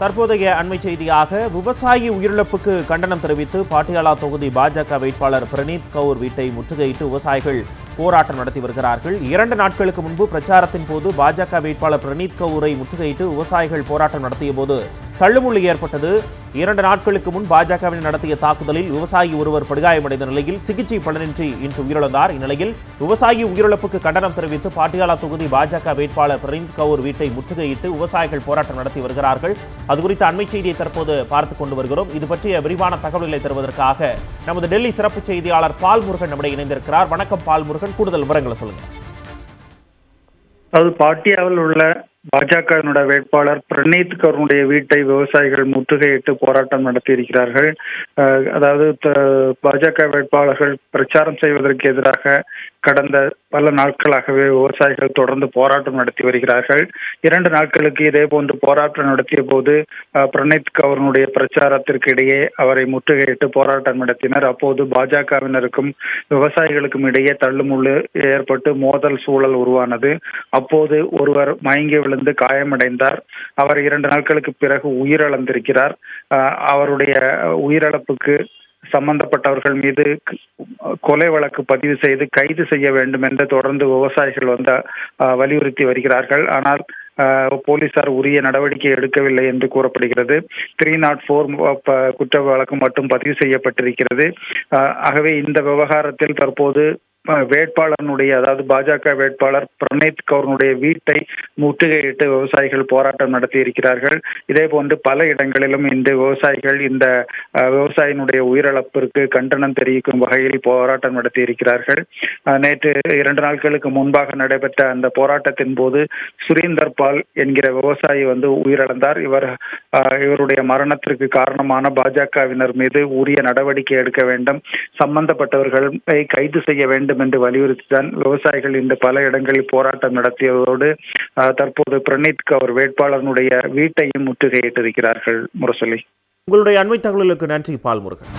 தற்போதைய அண்மை செய்தியாக விவசாயி உயிரிழப்புக்கு கண்டனம் தெரிவித்து பாட்டியாலா தொகுதி பாஜக வேட்பாளர் பிரணீத் கவுர் வீட்டை முற்றுகையிட்டு விவசாயிகள் போராட்டம் நடத்தி வருகிறார்கள். இரண்டு நாட்களுக்கு முன்பு பிரச்சாரத்தின் போது பாஜக வேட்பாளர் பிரணீத் கவுரை முற்றுகையிட்டு விவசாயிகள் போராட்டம் நடத்திய போது தள்ளுமுள்ளு ஏற்பட்டது. இரண்டு நாட்களுக்கு முன் பாஜகவினர் நடத்திய தாக்குதலில் விவசாயி ஒருவர் படுகாயமடைந்த நிலையில் சிகிச்சை பலனின்றி இன்று உயிரிழந்தார். இந்நிலையில் விவசாயி உயிரிழப்புக்கு கண்டனம் தெரிவித்து பாட்டியாலா தொகுதி பாஜக வேட்பாளர் பிரவீந்த் கவுர் வீட்டை முற்றுகையிட்டு விவசாயிகள் போராட்டம் நடத்தி வருகிறார்கள். அது குறித்த அண்மை செய்தியை தற்போது பார்த்துக் கொண்டு வருகிறோம். இது பற்றிய விரிவான தகவல்களை தருவதற்காக நமது டெல்லி சிறப்பு செய்தியாளர் பால் முருகன் நம்முடைய இணைந்திருக்கிறார். வணக்கம் பால் முருகன். கூடுதல் விவரங்களை சொல்லுங்கள் அது பாட்டியாவில் உள்ள பாஜகவினுடைய வேட்பாளர் பிரணீத் கருனுடைய வீட்டை விவசாயிகள் முற்றுகையிட்டு போராட்டம் நடத்தியிருக்கிறார்கள். அதாவது பாஜக வேட்பாளர்கள் பிரச்சாரம் செய்வதற்கு எதிராக கடந்த பல நாட்களாகவே விவசாயிகள் தொடர்ந்து போராட்டம் நடத்தி வருகிறார்கள். இரண்டு நாட்களுக்கு இதே போன்று போராட்டம் நடத்திய போது பிரணீத் கவர்னுடைய பிரச்சாரத்திற்கு இடையே அவரை முற்றுகையிட்டு போராட்டம் நடத்தினர். அப்போது பாஜகவினருக்கும் விவசாயிகளுக்கும் இடையே தள்ளுமுள்ளு ஏற்பட்டு மோதல் சூழல் உருவானது. அப்போது ஒருவர் மயங்கி விழுந்து காயமடைந்தார். அவர் இரண்டு நாட்களுக்கு பிறகு உயிரிழந்திருக்கிறார். அவருடைய உயிரிழப்புக்கு சம்பந்தப்பட்டவர்கள் மீது கொலை வழக்கு பதிவு செய்து கைது செய்ய வேண்டும் என்று தொடர்ந்து விவசாயிகள் வந்து வலியுறுத்தி வருகிறார்கள். ஆனால் போலீசார் உரிய நடவடிக்கை எடுக்கவில்லை என்று கூறப்படுகிறது. த்ரீ நாட் ஃபோர் குற்ற வழக்கு மட்டும் பதிவு செய்யப்பட்டிருக்கிறது. ஆகவே இந்த விவகாரத்தில் தற்போது வேட்பாளனுடைய அதாவது பாஜக வேட்பாளர் பிரணீத் கவுர்னுடைய வீட்டை முற்றுகையிட்டு விவசாயிகள் போராட்டம் நடத்தி இருக்கிறார்கள். இதே போன்று பல இடங்களிலும் இந்த விவசாயிகள் இந்த விவசாயினுடைய உயிரிழப்பிற்கு கண்டனம் தெரிவிக்கும் வகையில் போராட்டம் நடத்தி இருக்கிறார்கள். நேற்று இரண்டு நாட்களுக்கு முன்பாக நடைபெற்ற அந்த போராட்டத்தின் போது சுரீந்தர் பால் என்கிற விவசாயி வந்து உயிரிழந்தார். இவர் இவருடைய மரணத்திற்கு காரணமான பாஜகவினர் மீது உரிய நடவடிக்கை எடுக்க வேண்டும். சம்பந்தப்பட்டவர்களை கைது செய்ய வேண்டும் என்று வலியுறுத்திதான் விவசாயிகள் இந்த பல இடங்களில் போராட்டம் நடத்தியதோடு தற்போது பிரணீத் அவர் வேட்பாளருடைய வீட்டையும் முற்றுகையிட்டிருக்கிறார்கள். முரசொலி. உங்களுடைய அண்மை தகவலுக்கு நன்றி பால் முருகன்